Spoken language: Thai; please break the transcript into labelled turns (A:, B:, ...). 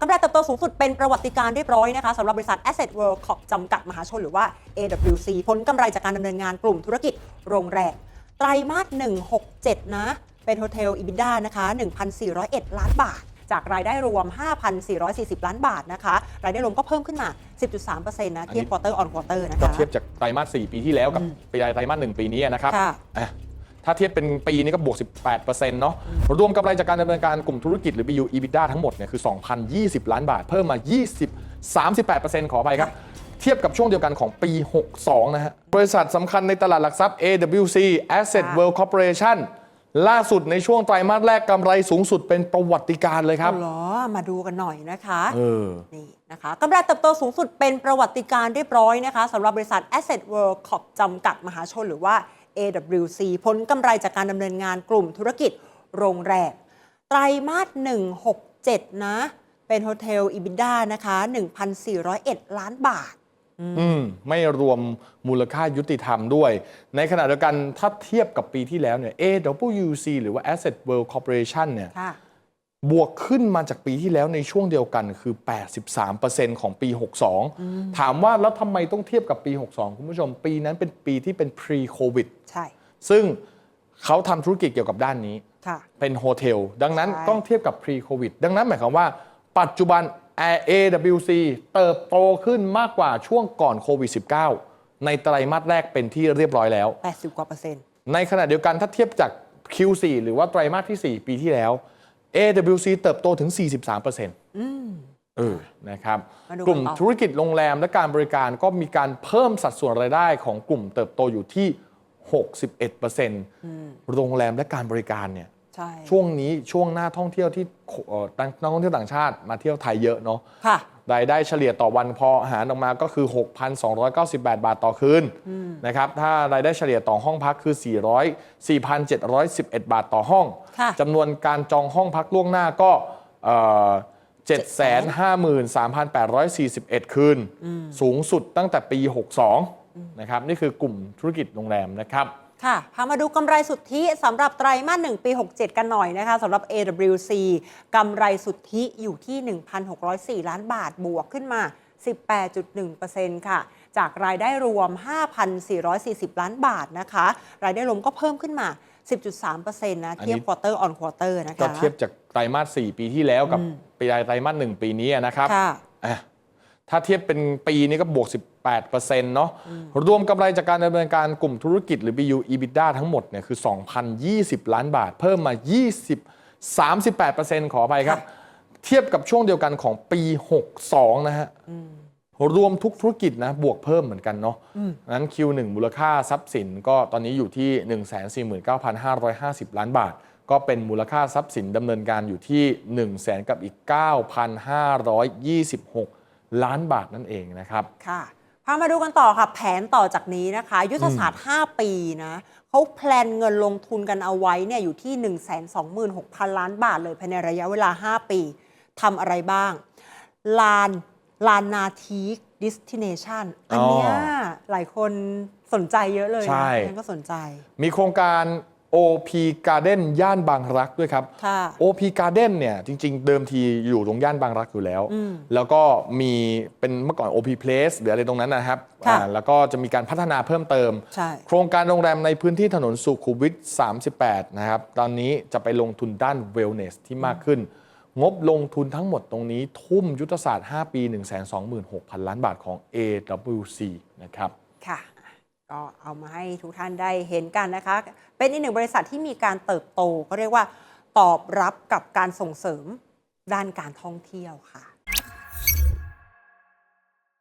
A: กำไรเติบโตสูงสุดเป็นประวัติการณ์เรียบร้อยนะคะสำหรับบริษัท Asset World Corp จำกัดมหาชนหรือว่า AWC ผลกำไรจากการดำเนินงานกลุ่มธุรกิจโรงแรมไตรมาส 167 นะ เป็นโฮเทล EBITDA นะคะ 1,401 ล้านบาท จากรายได้รวม 5,440 ล้านบาทนะคะ รายได้รวมก็เพิ่มขึ้นมา 10.3%นะเทียบ quarter on quarter นะ
B: ก็
A: คะ
B: เทียบจากไตรมาส 4 ปีที่แล้วกับปีไตรมาส 1 ปีนี้นะครับ
A: ค่ะ
B: อะ ถ้าเทียบเป็นปีนี้ก็บวก 18%เนาะรวมกำไรจากการดำเนินการกลุ่มธุรกิจหรือ BU EBITDA ทั้งหมดเนี่ยคือ 2,020 ล้านบาท เพิ่มมา 20 38%ขอไปครับ เทียบกับช่วงเดียวกันของปี 62 นะฮะ บริษัทสำคัญในตลาดหลักทรัพย์ AWC Asset
A: ค่ะ
B: World Corporation ล่าสุดในช่วงไตรมาสแรกกำไรสูงสุดเป็นประวัติการณ์เลยครับ
A: เอาเหรอมาดูกันหน่อยนะคะ
B: เออ
A: นี่นะคะกำไรเติบโตสูงสุดเป็นประวัติการณ์เรียบร้อยนะคะสำหรับบริษัท Asset World Corp จำกัดมหาชนหรือว่า AWC ผลกำไรจากการดำเนินงานกลุ่มธุรกิจโรงแรมไตรมาส 167 นะ เป็นโฮเทล EBITDA นะคะ 1,401 ล้านบาท
B: อืมไม่รวมมูลค่ายุติธรรมด้วย ในขณะเดียวกันถ้าเทียบกับปีที่แล้วเนี่ย AWC หรือว่า Asset World Corporation เนี่ย
A: ค่ะ
B: บวกขึ้นมาจากปีที่แล้วในช่วงเดียวกันคือ 83%ของปี 62 ถามว่าแล้วทำไมต้องเทียบกับปี 62 คุณผู้ชม ปีนั้นเป็นปีที่เป็น pre covid
A: ใช่
B: ซึ่งเขาทำธุรกิจเกี่ยวกับด้านนี้
A: ค่ะ
B: เป็นโฮเทล ดังนั้น
A: ใช่
B: ต้องเทียบกับ pre covid ดังนั้นหมายความว่า ปัจจุบัน AWC เติบโตขึ้นมากกว่าช่วงก่อนโควิด -19 ในไตรมาสแรกเป็นที่เรียบร้อยแล้ว
A: 80กว่าเปอร์เซ็นต์
B: ในขณะเดียวกันถ้าเทียบจาก Q4 หรือว่าไตรมาสที่ 4 ปีที่แล้ว AWC เติบโตถึง 43%เออนะครับ
A: มาดูกันต่อ
B: กลุ่มธุรกิจโรงแรมและการบริการก็มีการเพิ่มสัดส่วนรายได้ของกลุ่มเติบโตอยู่ที่ 61%โรงแรมและการบริการเนี่ย
A: ใช่
B: ช่วงนี้ช่วงหน้าท่องเที่ยวที่เอ่อนักท่องเที่ยวต่างชาติมาเที่ยวไทยเยอะเนาะ
A: ค่ะ
B: รายได้เฉลี่ยต่อวันพอหารออกมาก็คือ 6,298 บาทต่อคืนนะครับถ้ารายได้เฉลี่ยต่อห้องพักคือ 400 4,711 บาทต่อห้อง
A: ค่ะ
B: จำนวนการจองห้องพักล่วงหน้าก็เอ่อ753,841 คืน สูงสุดตั้งแต่ปี 62 นะครับ นี่คือกลุ่มธุรกิจโรงแรมนะครับ
A: ค่ะ พามาดูกำไรสุทธิสำหรับไตรมาส1ปี 67 กันหน่อยนะคะสำหรับ AWC กำไรสุทธิอยู่ที่ 1,604 ล้านบาทบวกขึ้นมา 18.1%ค่ะ จากรายได้รวม 5,440 ล้านบาทนะคะ รายได้รวมก็เพิ่มขึ้นมา 10.3%นะเทียบ
B: อันนี้
A: quarter on quarter นะคะ
B: ก็เทียบจากไตรมาส4ปีที่แล้วกับปีไตรมาส1ปีนี้นะครับ
A: ค่ะ
B: อะ ถ้าเทียบเป็นปีนี้ก็บวก 18%เนาะรวมกำไรจากการดำเนินการกลุ่มธุรกิจหรือ BU EBITDA ทั้งหมดเนี่ยคือ 2,020 ล้านบาท เพิ่มมา 20 38%ขออภัยครับ เทียบกับช่วงเดียวกันของปี 62 นะฮะรวมทุกธุรกิจนะบวกเพิ่มเหมือนกันเนาะนั้น Q1 มูลค่าทรัพย์สินก็ตอนนี้อยู่ที่ 149,550 ล้านบาท ก็เป็นมูลค่าทรัพย์สินดำเนินการอยู่ที่ 1 0 0 0 0แสนกับอีก 9,526 ล้านบาทนั่นเองนะครับ
A: ค่ะพามาดูกันต่อค่ะ แผนต่อจากนี้นะคะ ยุทธศาสตร์ 5 ปีนะเขาแพลนเงินลงทุนกันเอาไว้เนี่ยอยู่ที่ 126,000 ล้านบาทเลยภายในระยะเวลา 5 ปีทำอะไรบ้าง ลานลานนาทีดิสติเนชันอันเนี้ย
B: อ๋อ
A: หลายคนสนใจเยอะเลย
B: ใช่
A: นะฉันก็สนใจ
B: มีโครงการ OP Garden ย่านบางรักด้วยครับ
A: ค่ะ
B: OP Garden เนี่ยจริง ๆ เดิมทีอยู่ตรงย่านบางรักอยู่แล้ว แล้วก็มีเป็นเมื่อก่อน OP Place หรืออะไรตรงนั้นนะครับ
A: ค่ะ
B: อ่าแล้วก็จะมีการพัฒนาเพิ่มเติม
A: ใช่
B: โครงการโรงแรมในพื้นที่ถนนสุขุมวิท 38 นะครับ ตอนนี้จะไปลงทุนด้าน Wellness ที่มากขึ้น งบลงทุนทั้งหมดตรงนี้ ทุ่มยุทธศาสตร์ 5 ปี 126,000 ล้านบาทของ AWC นะครับ
A: ค่ะ ก็เอามาให้ทุกท่านได้เห็นกันนะคะ เป็นอีกหนึ่งบริษัทที่มีการเติบโตก็เรียกว่าตอบรับกับการส่งเสริมด้านการท่องเที่ยวค่ะ